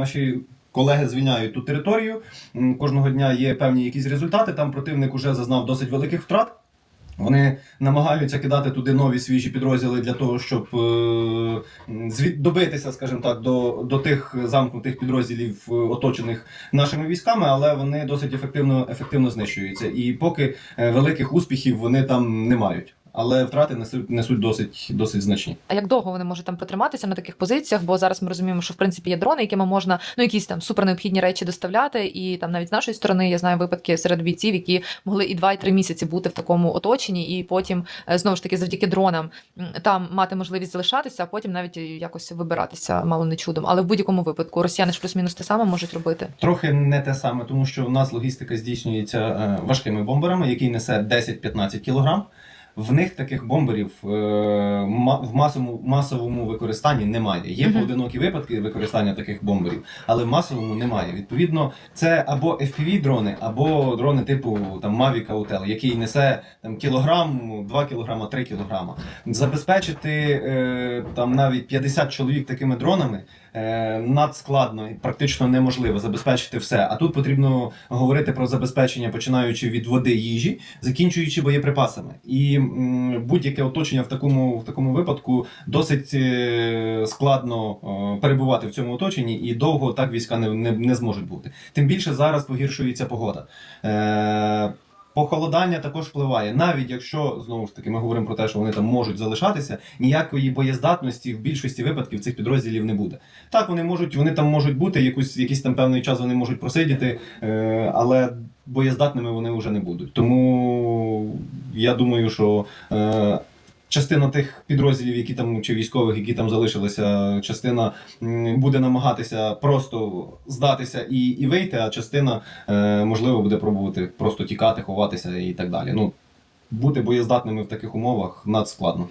Наші колеги звільняють ту територію. Кожного дня є певні якісь результати. Там противник уже зазнав досить великих втрат. Вони намагаються кидати туди нові свіжі підрозділи для того, щоб е, добитися, скажімо так, до, до тих замкнутих підрозділів, е, оточених нашими військами, але вони досить ефективно, ефективно знищуються. І поки е, великих успіхів вони там не мають. Але втрати несуть, несуть досить, досить значні. А як довго вони можуть там протриматися на таких позиціях? Бо зараз ми розуміємо, що в принципі є дрони, якими можна ну якісь там супернеобхідні речі доставляти. І там навіть з нашої сторони я знаю випадки серед бійців, які могли і два, і три місяці бути в такому оточенні, і потім е, знову ж таки завдяки дронам там мати можливість залишатися, а потім навіть якось вибиратися мало не чудом. Але в будь-якому випадку росіяни ж плюс-мінус те саме можуть робити. Трохи не те саме, тому що в нас логістика здійснюється е, важкими бомберами, який несе 10-15 кг. В них таких бомберів е, в масовому, масовому використанні немає. Є поодинокі випадки використання таких бомберів, але в масовому немає. Відповідно, це або FPV-дрони, або дрони типу там Mavic Autel, який несе там кілограм, 2 кілограма, 3 кілограма. Забезпечити е, там навіть 50 чоловік такими дронами е, надскладно і практично неможливо забезпечити все. А тут потрібно говорити про забезпечення, починаючи від води, їжі, закінчуючи боєприпасами. І будь-яке оточення в такому, в такому випадку досить е, складно е, перебувати в цьому оточенні, і довго так війська не, не, не зможуть бути. Тим більше зараз погіршується погода. Е, Похолодання також впливає, навіть якщо знову ж таки ми говоримо про те, що вони там можуть залишатися, ніякої боєздатності в більшості випадків цих підрозділів не буде. Так, вони можуть, вони там можуть бути, якусь, якийсь там певний час вони можуть просидіти, е, але боєздатними вони вже не будуть. Тому я думаю, що е, частина тих підрозділів, які там чи військових, які там залишилися, частина буде намагатися просто здатися і, і вийти, а частина е, можливо буде пробувати просто тікати, ховатися і так далі. Ну бути боєздатними в таких умовах надскладно.